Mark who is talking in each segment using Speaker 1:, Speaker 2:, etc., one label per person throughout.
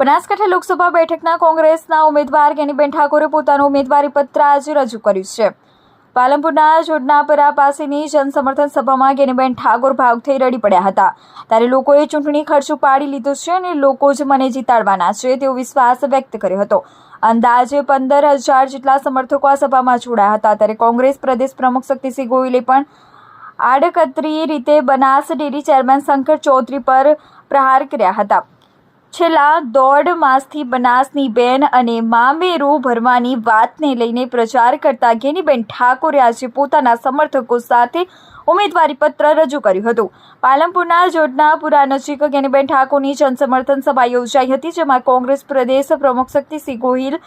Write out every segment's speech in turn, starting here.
Speaker 1: બનાસકાંઠા લોકસભા બેઠકના કોંગ્રેસના ઉમેદવાર ગેનીબેન ઠાકોરે પોતાનું ઉમેદવારી પત્ર આજે રજૂ કર્યું છે. પાલનપુરના જોડનાપરા પાસેની જનસમર્થન સભામાં ગેનીબેન ઠાકોર ભાગ થઈ રડી પડ્યા હતા. ત્યારે લોકોએ ચૂંટણી ખર્ચ ઉપાડી લીધો છે અને લોકો જ મને જીતાડવાના છે તેવો વિશ્વાસ વ્યક્ત કર્યો હતો. અંદાજે પંદર હજાર જેટલા સમર્થકો આ સભામાં જોડાયા હતા. ત્યારે કોંગ્રેસ પ્રદેશ પ્રમુખ શક્તિસિંહ ગોહિલે પણ આડકતરી રીતે બનાસ ડેરી ચેરમેન શંકર ચૌધરી પર પ્રહાર કર્યા હતા. છેલ્લા દોઢ માસથી બનાસની બેન અને મામેરો ભરવાની વાતને લઈને પ્રચાર કરતા ઘેનીબેન ઠાકોરે આજે પોતાના સમર્થકો સાથે ઉમેદવારી પત્ર રજૂ કર્યું હતું. પાલનપુરના જોડનાપુરા નજીક ગેનીબેન ઠાકોરની જનસમર્થન સભા યોજાઈ હતી, જેમાં કોંગ્રેસ પ્રદેશ પ્રમુખ શક્તિસિંહ ગોહિલ,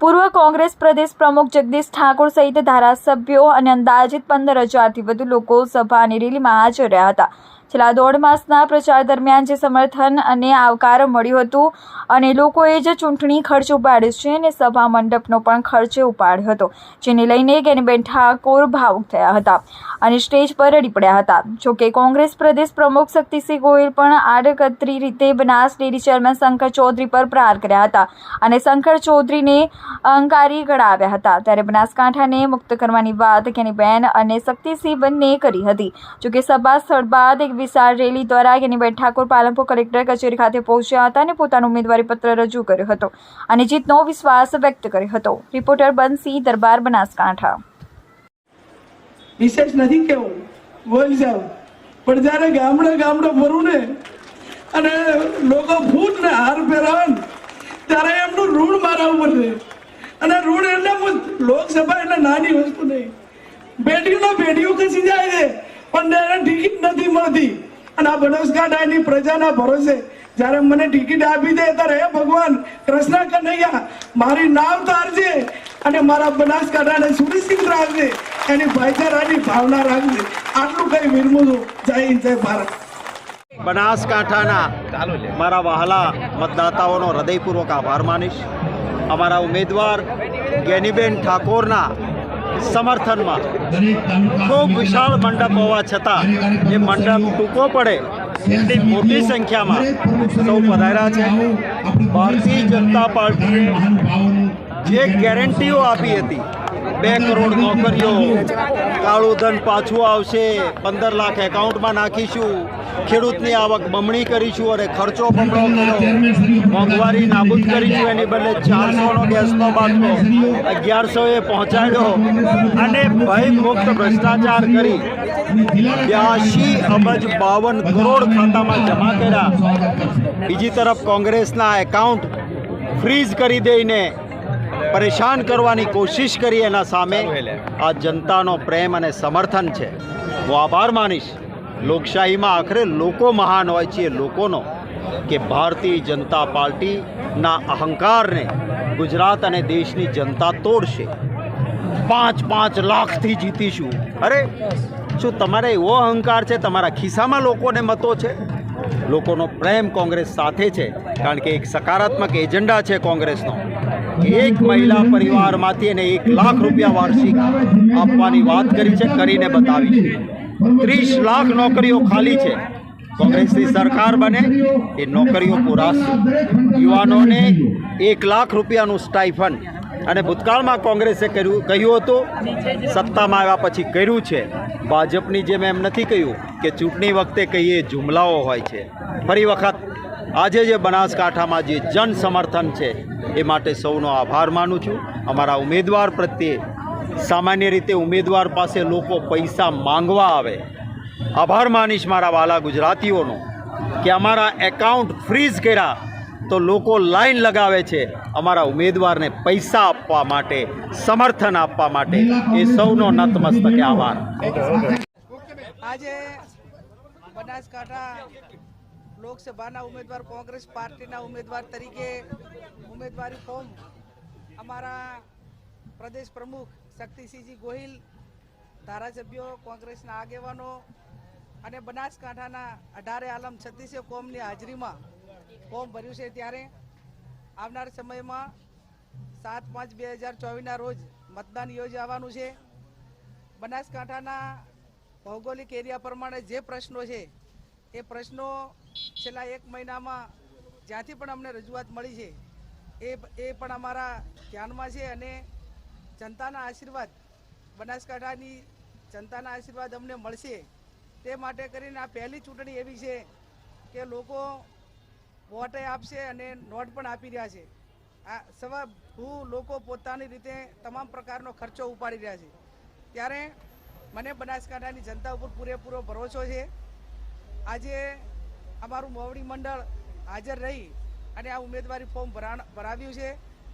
Speaker 1: પૂર્વ કોંગ્રેસ પ્રદેશ પ્રમુખ જગદીશ ઠાકોર સહિત ધારાસભ્યો અને અંદાજિત પંદર હજારથી વધુ લોકો સભા અને રેલીમાં હાજર રહ્યા હતા. છેલ્લા દોઢ માસના પ્રચાર દરમિયાન જે સમર્થન અને આવકાર મળ્યું હતું અને લોકોએ જે ચૂંટણી ખર્ચ ઉપાડ્યો છે અને સભા મંડપનો પણ ખર્ચ ઉપાડ્યો હતો, જેને લઈને ગેનીબેન ઠાકોર ભાવુક થયા હતા અને સ્ટેજ પર રડી પડ્યા હતા. જોકે કોંગ્રેસ પ્રદેશ પ્રમુખ શક્તિસિંહ ગોહિલ પણ આડકતરી રીતે બનાસ ડેરી ચેરમેન શંકર ચૌધરી પર પ્રહાર કર્યા હતા અને શંકર ચૌધરીને અહંકારી ગણાવ્યા હતા. ત્યારે બનાસકાંઠાને મુક્ત કરવાની વાત ગેનીબેન અને શક્તિસિંહ બંને કરી હતી. જોકે સભા સ્થળ બાદ એક વિશાળ રેલી દ્વારા ગેનીબેન ઠાકોર પાલનપુર કલેક્ટર કચેરી ખાતે પહોંચ્યા હતા અને પોતાનો ઉમેદવારી પત્ર રજૂ કર્યો હતો. અને જીતનો વિશ્વાસ વ્યક્ત કર્યો હતો. રિપોર્ટર બંસી દરબાર બનાસકાંઠા.
Speaker 2: વિશેષ નથી કેવું બોલી જાવ પણ જ્યારે ગામડે ગામડે ફરું ને અને લોકો ફૂટ ને હાર પહેરાવે ત્યારે એમનું ઋણ મારા ઉપર અને ઋણ એટલે લોકસભા એટલે નાની વસ્તુ નહીં. બેટીઓ બેટીઓ ખસી જાય છે. પણ એને ટિકિટ નથી મળતી. અને આ બનાસકાંઠાની પ્રજાના ભરોસે જ્યારે મને ટિકિટ આપી દે ત્યારે હે ભગવાન, કૃષ્ણ કનૈયા, મારી નાવ તારજે અને મારા બનાસકાંઠાને સુનિશ્ચિત રાખજે. એની ભાઈચારાની ભાવના રાખજે. આટલું કઈ વિરમું જય હિન્દ, જય ભારત.
Speaker 3: બનાસકાંઠાના મારા વહાલા મતદાતાઓનો હૃદયપૂર્વક આભાર માનીશ. અમારા ઉમેદવાર ગેનીબેન ઠાકોરના સમર્થનમાં. ખૂબ વિશાળ મંડપ હોવા છતાં એ મંડપ ટૂંકો પડે એટલી મોટી સંખ્યામાં સૌ પધાર્યા છે. ભારતીય જનતા પાર્ટીએ જે ગેરંટીઓ આપી હતી, બે કરોડ નોકરીઓ કાળું ધન પાછું આવશે. પંદર લાખ એકાઉન્ટમાં નાખીશું. ખેડૂતની આવક બમણી કરીશું અને ખર્ચો બમણો કર્યો. મોંઘવારી નાબૂદ કરીશું. એની બદલે ચારસોનો ગેસનો બાટલો અગિયારસોએ પહોંચાડ્યો. અને ભયમુક્ત ભ્રષ્ટાચાર કરી બ્યાસી અબજ બાવન કરોડ ખાતામાં જમા કર્યા. બીજી તરફ કોંગ્રેસના એકાઉન્ટ ફ્રીઝ કરી દઈને પરેશાન કરવાની કોશિશ કરી એના સામે. આ જનતાનો પ્રેમ અને સમર્થન છે. હું આભાર માનીશ. લોકશાહીમાં આખરે લોકો મહાન હોય છે લોકોનો કે ભારતીય જનતા પાર્ટીના અહંકારને ગુજરાત અને દેશની જનતા તોડશે. પાંચ પાંચ લાખથી જીતીશું. અરે શું તમારે એવો અહંકાર છે? તમારા ખિસ્સામાં લોકોને મતો છે? લોકોનો પ્રેમ કોંગ્રેસ સાથે છે, કારણ કે એક સકારાત્મક એજન્ડા છે કોંગ્રેસનો. એક મહિલા પરિવારમાંથી એને એક લાખ રૂપિયા વાર્ષિક આપવાની વાત કરી છે, કરીને બતાવી ત્રીસ લાખ નોકરીઓ ખાલી છે. કોંગ્રેસની સરકાર બને, એ નોકરીઓ પૂરાશે યુવાનોને એક લાખ રૂપિયાનું સ્ટાઇફન અને ભૂતકાળમાં કોંગ્રેસે કર્યું કહ્યું હતું, સત્તામાં આવ્યા પછી કર્યું છે. ભાજપની જેમ એમ નથી કહ્યું કે ચૂંટણી વખતે કહીએ જુમલાઓ હોય છે. ફરી વખત આજે જે બનાસકાંઠામાં જે જન સમર્થન છે, એ માટે સૌનો આભાર માનું છું. અમારા ઉમેદવાર પ્રત્યે સામાન્ય રીતે ઉમેદવાર પાસે લોકો પૈસા માંગવા આવે. આભાર માનીશ મારા વાલા ગુજરાતીઓનો કે અમારા એકાઉન્ટ ફ્રીઝ કર્યા તો લોકો લાઈન લગાવે છે અમારા ઉમેદવારને પૈસા આપવા માટે, સમર્થન આપવા માટે. એ સૌનો નતમસ્તકે આભાર.
Speaker 4: આજે બનાસકાંઠા લોકસભાના ઉમેદવાર, કોંગ્રેસ પાર્ટીના ઉમેદવાર તરીકે ઉમેદવારી ફોર્મ અમારા પ્રદેશ પ્રમુખ શક્તિસિંહજી ગોહિલ, ધારાસભ્યો, કોંગ્રેસના આગેવાનો અને બનાસકાંઠાના અઢારે આલમ છત્તીસે કોમની હાજરીમાં ફોર્મ ભર્યું છે ત્યારે આવનાર સમયમાં સાત પાંચ બે હજાર ચોવીસના રોજ મતદાન યોજાવાનું છે. બનાસકાંઠાના ભૌગોલિક એરિયા પ્રમાણે જે પ્રશ્નો છે, એ પ્રશ્નો છેલ્લા એક મહિનામાં જ્યાંથી પણ અમને રજૂઆત મળી છે, એ એ પણ અમારા ધ્યાનમાં છે અને જનતાના આશીર્વાદ, બનાસકાંઠાની જનતાના આશીર્વાદ અમને મળશે. તે માટે કરીને આ પહેલી ચૂંટણી એવી છે કે લોકો વોટે આપશે અને નોટ પણ આપી રહ્યા છે. આ સવા હું લોકો પોતાની રીતે તમામ પ્રકારનો ખર્ચો ઉપાડી રહ્યા છે. ત્યારે મને બનાસકાંઠાની જનતા ઉપર પૂરેપૂરો ભરોસો છે. આજે અમારું મોવડી મંડળ હાજર રહી અને આ ઉમેદવારી ફોર્મ ભરા ભરાવ્યું છે.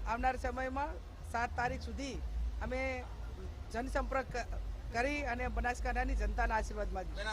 Speaker 4: આવનાર સમયમાં સાત તારીખ સુધી અમે જનસંપર્ક કરી અને બનાસકાંઠાની જનતાના આશીર્વાદ માંગીએ